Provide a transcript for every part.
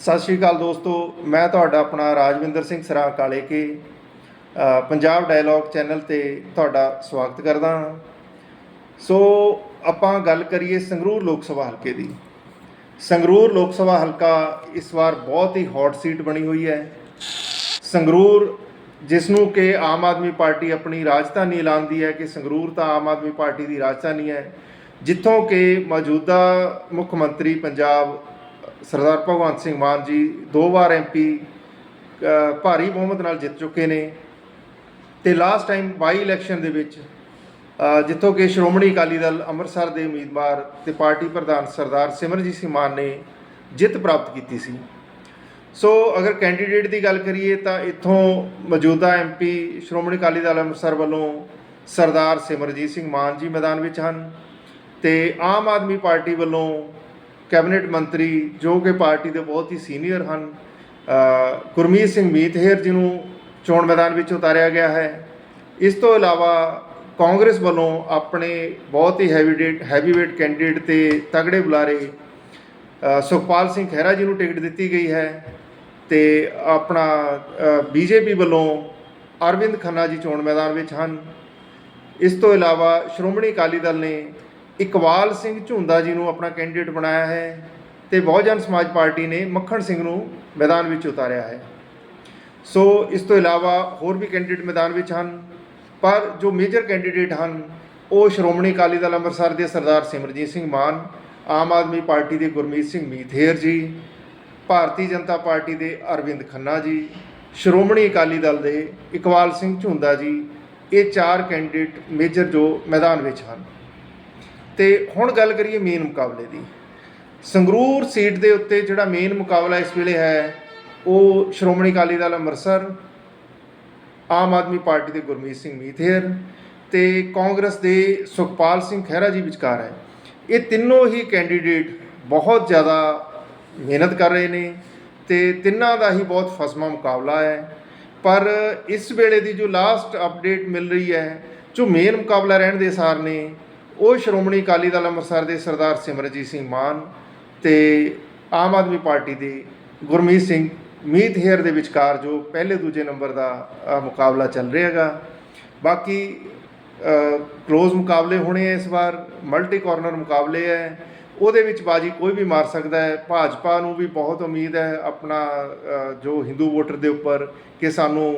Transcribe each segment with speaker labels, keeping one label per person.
Speaker 1: ਸਤਿ ਸ਼੍ਰੀ ਅਕਾਲ ਦੋਸਤੋ, ਮੈਂ ਤੁਹਾਡਾ ਆਪਣਾ ਰਾਜਵਿੰਦਰ ਸਿੰਘ ਸਰਾ ਕਾਲੇ ਕੇ ਪੰਜਾਬ ਡਾਇਲੌਗ ਚੈਨਲ ਤੇ ਤੁਹਾਡਾ ਸਵਾਗਤ ਕਰਦਾ ਹਾਂ। ਸੋ, ਆਪਾਂ ਗੱਲ ਕਰੀਏ ਸੰਗਰੂਰ ਲੋਕ ਸਭਾ ਹਲਕੇ ਦੀ। ਸੰਗਰੂਰ ਲੋਕ ਸਭਾ ਹਲਕਾ ਇਸ ਵਾਰ ਬਹੁਤ ਹੀ ਹੌਟ ਸੀਟ ਬਣੀ ਹੋਈ ਹੈ। ਸੰਗਰੂਰ, ਜਿਸ ਨੂੰ ਕਿ ਆਮ ਆਦਮੀ ਪਾਰਟੀ ਆਪਣੀ ਰਾਜਧਾਨੀ ਐਲਾਨਦੀ ਹੈ ਕਿ ਸੰਗਰੂਰ ਤਾਂ ਆਮ ਆਦਮੀ ਪਾਰਟੀ ਦੀ ਰਾਜਧਾਨੀ ਹੈ, ਜਿੱਥੋਂ ਕਿ ਮੌਜੂਦਾ ਮੁੱਖ ਮੰਤਰੀ ਪੰਜਾਬ ਸਰਦਾਰ ਭਗਵੰਤ ਸਿੰਘ ਮਾਨ ਜੀ ਦੋ ਵਾਰ ਐਮਪੀ ਭਾਰੀ ਬਹੁਮਤ ਨਾਲ ਜਿੱਤ ਚੁੱਕੇ ਨੇ। ਤੇ ਲਾਸਟ ਟਾਈਮ ਬਾਈ ਇਲੈਕਸ਼ਨ ਦੇ ਵਿੱਚ ਜਿੱਥੋਂ ਕਿ ਸ਼੍ਰੋਮਣੀ ਅਕਾਲੀ ਦਲ ਅੰਮ੍ਰਿਤਸਰ ਦੇ ਉਮੀਦਵਾਰ ਤੇ ਪਾਰਟੀ ਪ੍ਰਧਾਨ ਸਰਦਾਰ ਸਿਮਰਜੀਤ ਸਿੰਘ ਮਾਨ ਨੇ ਜਿੱਤ ਪ੍ਰਾਪਤ ਕੀਤੀ ਸੀ। ਸੋ ਅਗਰ ਕੈਂਡੀਡੇਟ ਦੀ ਗੱਲ ਕਰੀਏ ਤਾਂ ਇੱਥੋਂ ਮੌਜੂਦਾ ਐਮਪੀ ਸ਼੍ਰੋਮਣੀ ਅਕਾਲੀ ਦਲ ਅੰਮ੍ਰਿਤਸਰ ਵੱਲੋਂ ਸਰਦਾਰ ਸਿਮਰਜੀਤ ਸਿੰਘ ਮਾਨ ਜੀ ਮੈਦਾਨ ਵਿੱਚ ਹਨ ਤੇ ਆਮ ਆਦਮੀ ਪਾਰਟੀ ਵੱਲੋਂ ਕੈਬਨਿਟ ਮੰਤਰੀ ਜੋ ਕਿ ਪਾਰਟੀ ਦੇ ਬਹੁਤ ਹੀ ਸੀਨੀਅਰ ਹਨ ਗੁਰਮੀਤ ਸਿੰਘ ਮੀਤਹੇਰ ਜੀ ਨੂੰ ਚੋਣ ਮੈਦਾਨ ਵਿੱਚ ਉਤਾਰਿਆ ਗਿਆ ਹੈ। ਇਸ ਤੋਂ ਇਲਾਵਾ ਕਾਂਗਰਸ ਵੱਲੋਂ ਆਪਣੇ ਬਹੁਤ ਹੀ ਹੈਵੀਡੇਟ ਹੈਵੀਵੇਟ ਕੈਂਡੀਡੇਟ ਤੇ ਤਗੜੇ ਬੁਲਾਰੇ ਸੁਖਪਾਲ ਸਿੰਘ ਖਹਿਰਾ ਜੀ ਨੂੰ ਟਿਕਟ ਦਿੱਤੀ ਗਈ ਹੈ ਤੇ ਆਪਣਾ ਬੀਜੇਪੀ ਵੱਲੋਂ ਅਰਵਿੰਦ ਖੰਨਾ ਜੀ ਚੋਣ ਮੈਦਾਨ ਵਿੱਚ ਹਨ। ਇਸ ਤੋਂ ਇਲਾਵਾ ਸ਼੍ਰੋਮਣੀ ਅਕਾਲੀ ਦਲ ਨੇ ਇਕਬਾਲ ਸਿੰਘ ਝੁੰਦਾ ਜੀ ਨੂੰ ਆਪਣਾ ਕੈਂਡੀਡੇਟ ਬਣਾਇਆ ਹੈ ਤੇ ਬਹੁਜਨ ਸਮਾਜ ਪਾਰਟੀ ਨੇ ਮੱਖਣ ਸਿੰਘ ਨੂੰ ਮੈਦਾਨ ਵਿੱਚ ਉਤਾਰਿਆ ਹੈ। ਸੋ ਇਸ ਤੋਂ ਇਲਾਵਾ ਹੋਰ ਵੀ ਕੈਂਡੀਡੇਟ ਮੈਦਾਨ ਵਿੱਚ ਹਨ, ਪਰ ਜੋ ਮੇਜਰ ਕੈਂਡੀਡੇਟ ਹਨ, ਉਹ ਸ਼੍ਰੋਮਣੀ ਅਕਾਲੀ ਦਲ ਅੰਮ੍ਰਿਤਸਰ ਦੇ ਸਰਦਾਰ ਸਿਮਰਜੀਤ ਸਿੰਘ ਮਾਨ, ਆਮ ਆਦਮੀ ਪਾਰਟੀ ਦੇ ਗੁਰਮੀਤ ਸਿੰਘ ਮੀਥੇਰ ਜੀ, ਭਾਰਤੀ ਜਨਤਾ ਪਾਰਟੀ ਦੇ ਅਰਵਿੰਦ ਖੰਨਾ ਜੀ, ਸ਼੍ਰੋਮਣੀ ਅਕਾਲੀ ਦਲ ਦੇ ਇਕਬਾਲ ਸਿੰਘ ਝੁੰਦਾ ਜੀ, ਇਹ ਚਾਰ ਕੈਂਡੀਡੇਟ ਮੇਜਰ ਜੋ ਮੈਦਾਨ ਵਿੱਚ ਹਨ। ਤੇ ਹੁਣ ਗੱਲ ਕਰੀਏ ਮੇਨ ਮੁਕਾਬਲੇ ਦੀ। ਸੰਗਰੂਰ ਸੀਟ ਦੇ ਉੱਤੇ ਜਿਹੜਾ ਮੇਨ ਮੁਕਾਬਲਾ ਇਸ ਵੇਲੇ ਹੈ, ਉਹ ਸ਼੍ਰੋਮਣੀ ਅਕਾਲੀ ਦਲ ਅੰਮ੍ਰਿਤਸਰ, ਆਮ ਆਦਮੀ ਪਾਰਟੀ ਦੇ ਗੁਰਮੀਤ ਸਿੰਘ ਮੀਥੇਰ ਤੇ ਕਾਂਗਰਸ ਦੇ ਸੁਖਪਾਲ ਸਿੰਘ ਖਹਿਰਾ ਜੀ ਵਿਚਕਾਰ ਹੈ। ਇਹ ਤਿੰਨੋਂ ਹੀ ਕੈਂਡੀਡੇਟ ਬਹੁਤ ਜ਼ਿਆਦਾ ਮਿਹਨਤ ਕਰ ਰਹੇ ਨੇ ਤੇ ਤਿੰਨਾਂ ਦਾ ਹੀ ਬਹੁਤ ਫਸਮਾ ਮੁਕਾਬਲਾ ਹੈ। ਪਰ ਇਸ ਵੇਲੇ ਦੀ ਜੋ ਲਾਸਟ ਅਪਡੇਟ ਮਿਲ ਰਹੀ ਹੈ, ਜੋ ਮੇਨ ਮੁਕਾਬਲਾ ਰਹਿਣ ਦੇ ਸਾਰ ਨੇ ਉਹ ਸ਼੍ਰੋਮਣੀ ਅਕਾਲੀ ਦਲ ਅੰਮ੍ਰਿਤਸਰ ਦੇ ਸਰਦਾਰ ਸਿਮਰਜੀਤ ਸਿੰਘ ਮਾਨ ਤੇ ਆਮ ਆਦਮੀ ਪਾਰਟੀ ਦੇ ਗੁਰਮੀਤ ਸਿੰਘ ਮੀਤ ਹੇਅਰ ਦੇ ਵਿਚਕਾਰ ਜੋ ਪਹਿਲੇ ਦੂਜੇ ਨੰਬਰ ਦਾ ਮੁਕਾਬਲਾ ਚੱਲ ਰਿਹਾ ਹੈਗਾ। ਬਾਕੀ ਕਲੋਜ਼ ਮੁਕਾਬਲੇ ਹੋਣੇ ਆ ਇਸ ਵਾਰ ਮਲਟੀ ਕਾਰਨਰ ਮੁਕਾਬਲੇ ਹੈ ਉਹਦੇ ਵਿੱਚ ਬਾਜੀ ਕੋਈ ਵੀ ਮਾਰ ਸਕਦਾ ਹੈ। ਭਾਜਪਾ ਨੂੰ ਵੀ ਬਹੁਤ ਉਮੀਦ ਹੈ ਆਪਣਾ ਜੋ ਹਿੰਦੂ ਵੋਟਰ ਦੇ ਉੱਪਰ ਕਿ ਸਾਨੂੰ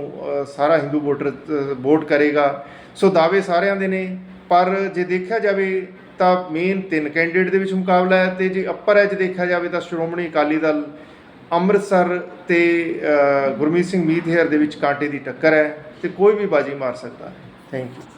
Speaker 1: ਸਾਰਾ ਹਿੰਦੂ ਵੋਟਰ ਵੋਟ ਕਰੇਗਾ। ਸੋ ਦਾਅਵੇ ਸਾਰਿਆਂ ਦੇ ਨੇ। ਪਰ ਜੇ ਦੇਖਿਆ ਜਾਵੇ ਤਾਂ ਮੇਨ ਤਿੰਨ ਕੈਂਡੀਡੇਟ ਦੇ ਵਿੱਚ ਮੁਕਾਬਲਾ ਹੈ ਤੇ ਜੇ ਅੱਪਰ ਐਜ ਦੇਖਿਆ ਜਾਵੇ ਤਾਂ ਸ਼੍ਰੋਮਣੀ ਅਕਾਲੀ ਦਲ ਅੰਮ੍ਰਿਤਸਰ ਤੇ ਗੁਰਮੀਤ ਸਿੰਘ ਮੀਤ ਦੇ ਵਿੱਚ ਕਾਂਟੇ ਦੀ ਟੱਕਰ ਹੈ ਤੇ ਕੋਈ ਵੀ ਬਾਜੀ ਮਾਰ ਸਕਦਾ। ਹੈ ਥੈਂਕ ਯੂ